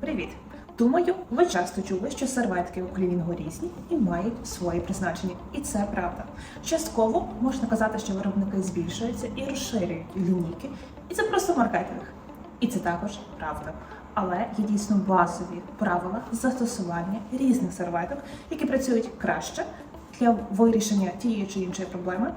Привіт! Думаю, ви часто чули, що серветки у клінінгу різні і мають свої призначення. І це правда. Частково можна казати, що виробники збільшуються і розширюють лінійки, і це просто маркетинг. І це також правда. Але є дійсно базові правила застосування різних серветок, які працюють краще для вирішення тієї чи іншої проблеми,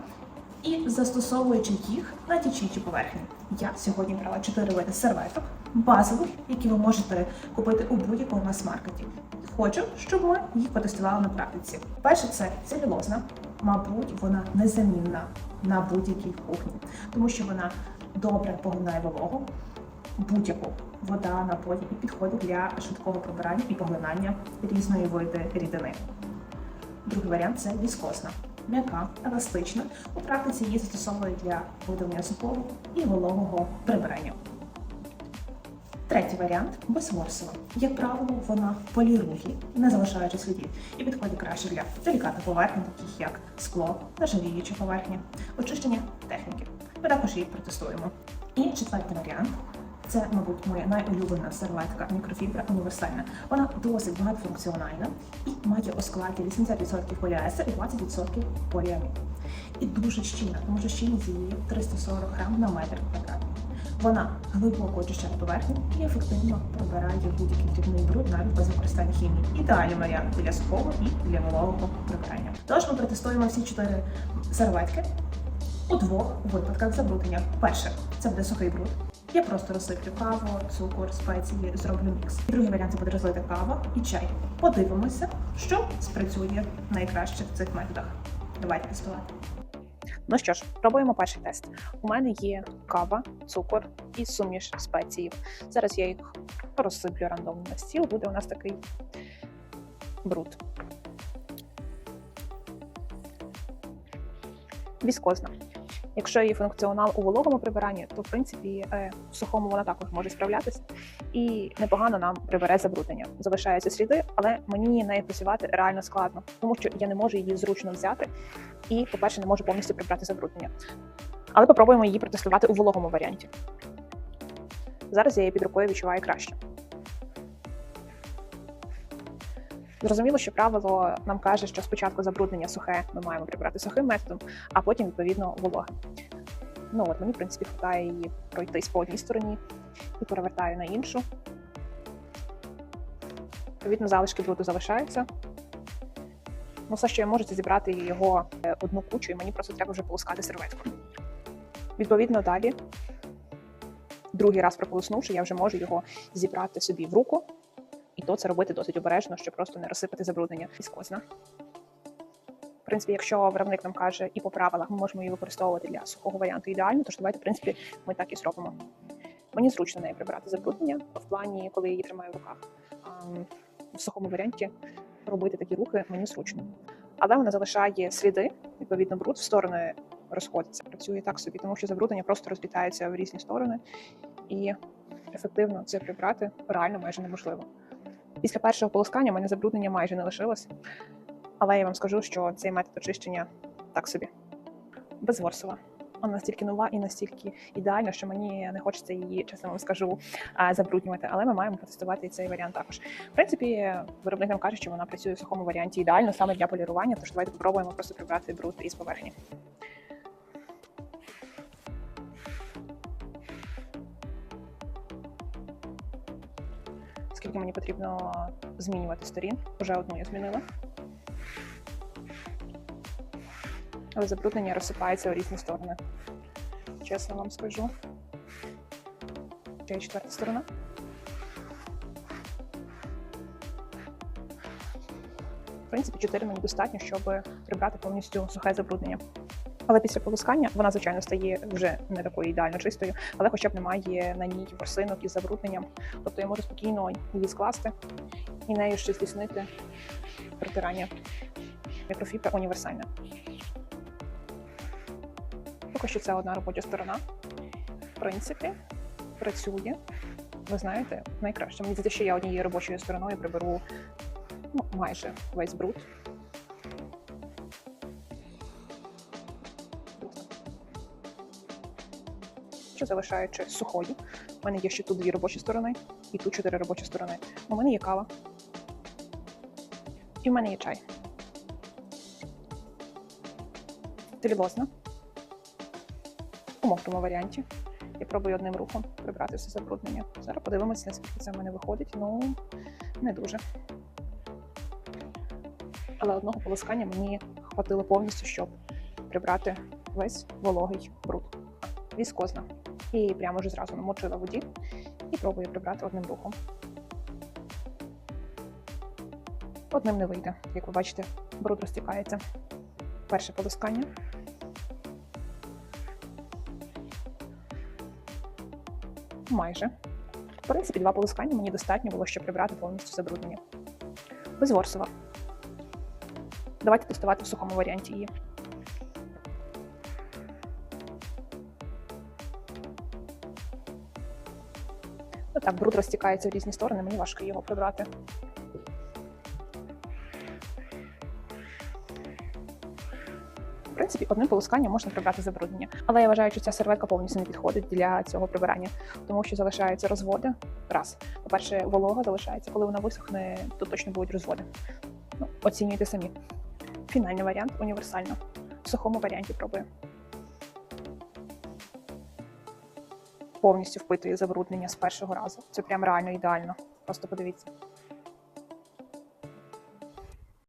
і застосовуючи їх на ті чи інші поверхні. Я сьогодні брала чотири види серветок базових, які ви можете купити у будь-якому мас-маркеті. Хочу, щоб ми їх потестували на практиці. Перше це целюлозна. Мабуть, вона незамінна на будь-якій кухні, тому що вона добре поглинає вологу, будь-яку вода, напої і підходить для швидкого прибирання і поглинання різної види рідини. Другий варіант це віскозна. М'яка, еластична. У практиці її застосовують для видалення сухого і вологого прибирання. Третій варіант безворсова. Як правило, вона полірує, не залишаючи слідів, і підходить краще для делікатних поверхень, таких як скло, нержавіючі поверхні, очищення техніки. Ми також її протестуємо. І четвертий варіант це, мабуть, моя найулюблена серветка мікрофібра універсальна. Вона досить багатофункціональна і має у складі 80% поліестер і 20% поліамід. І дуже щільна, тому що щільність її 340 грам на метр квадратний. Вона глибоко очищає поверхню і ефективно прибирає будь-який дрібний бруд навіть без використання хімії. Ідеальний варіант для сухого і для вологого прибирання. Тож ми протестуємо всі чотири серветки у двох випадках забруднення. Перше це буде сухий бруд. Я просто розсиплю каву, цукор, спеції, зроблю мікс. Другий варіант це буде розлита кава і чай. Подивимося, що спрацює найкраще в цих методах. Давайте тестувати. Ну що ж, пробуємо перший тест. У мене є кава, цукор і суміш спецій. Зараз я їх розсиплю рандомно на стіл. Буде у нас такий бруд. Віскозна. Якщо її функціонал у вологому прибиранні, то в принципі е, в сухому вона також може справлятися і непогано нам прибере забруднення. Залишаються сліди, але мені нею працювати реально складно, тому що я не можу її зручно взяти і, по-перше, не можу повністю прибрати забруднення. Але попробуємо її протестувати у вологому варіанті. Зараз я її під рукою відчуваю краще. Зрозуміло, що правило нам каже, що спочатку забруднення сухе ми маємо прибрати сухим методом, а потім, відповідно, вологе. Ну от мені, в принципі, хватає її пройтись по одній стороні і перевертаю на іншу. Відповідно, залишки бруду залишаються. Ну, все, що я можу, це зібрати його е, одну кучу, і мені просто треба вже полоскати серветку. Відповідно, далі, другий раз прополоснувши, я вже можу його зібрати собі в руку, то це робити досить обережно, щоб просто не розсипати забруднення віскозна. В принципі, якщо виробник нам каже і по правилах ми можемо її використовувати для сухого варіанту ідеально, то давайте, в принципі, ми так і зробимо. Мені зручно нею прибирати забруднення в плані, коли я її тримаю в руках. В сухому варіанті робити такі рухи мені зручно. Але вона залишає сліди, відповідно, бруд в сторони розходиться. Працює так собі, тому що забруднення просто розлітається в різні сторони, і ефективно це прибрати реально майже неможливо. Після першого полоскання в мене забруднення майже не лишилось, але я вам скажу, що цей метод очищення так собі. Безворсова. Вона настільки нова і настільки ідеальна, що мені не хочеться її, чесно вам скажу, забруднювати. Але ми маємо протестувати і цей варіант також. В принципі, виробник нам каже, що вона працює в сухому варіанті ідеально саме для полірування. Тож давайте спробуємо просто прибрати бруд із поверхні. Скільки мені потрібно змінювати сторін? Уже одну я змінила. Але забруднення розсипається у різні сторони. Чесно вам скажу. Є четверта сторона. В принципі, 4 мені достатньо, щоб прибрати повністю сухе забруднення. Але після полоскання вона, звичайно, стає вже не такою ідеально чистою, але хоча б немає на ній ворсинок із забрудненням. Тобто я можу спокійно її скласти і нею ще здійснити притирання. Мікрофібра універсальна. Поки що це одна робоча сторона. В принципі, працює. Ви знаєте, найкраще. Мені здається, що я однією робочою стороною приберу ну, майже весь бруд. Що залишаючи сухою. У мене є ще тут дві робочі сторони і тут чотири робочі сторони. У мене є кава. І в мене є чай. Делікозно. У мокрому варіанті. Я пробую одним рухом прибрати все забруднення. Зараз подивимося, наскільки це в мене виходить. Ну, не дуже. Але одного полоскання мені хватило повністю, щоб прибрати весь вологий бруд. Віскозна. І прямо вже зразу намочила воді і пробую прибрати одним рухом. Одним не вийде. Як ви бачите, бруд розтікається. Перше полоскання. Майже. В принципі, два полоскання мені достатньо було, щоб прибрати повністю забруднення. Безворсова. Давайте тестувати в сухому варіанті її. Так, бруд розтікається в різні сторони, мені важко його прибрати. В принципі, одним полосканням можна прибрати забруднення. Але я вважаю, що ця серветка повністю не підходить для цього прибирання, тому що залишаються розводи. Раз. По-перше, волога залишається, коли вона висохне, то точно будуть розводи. Ну, оцінюйте самі. Фінальний варіант універсально. В сухому варіанті пробую. Повністю впитує забруднення з першого разу. Це прям реально ідеально. Просто подивіться.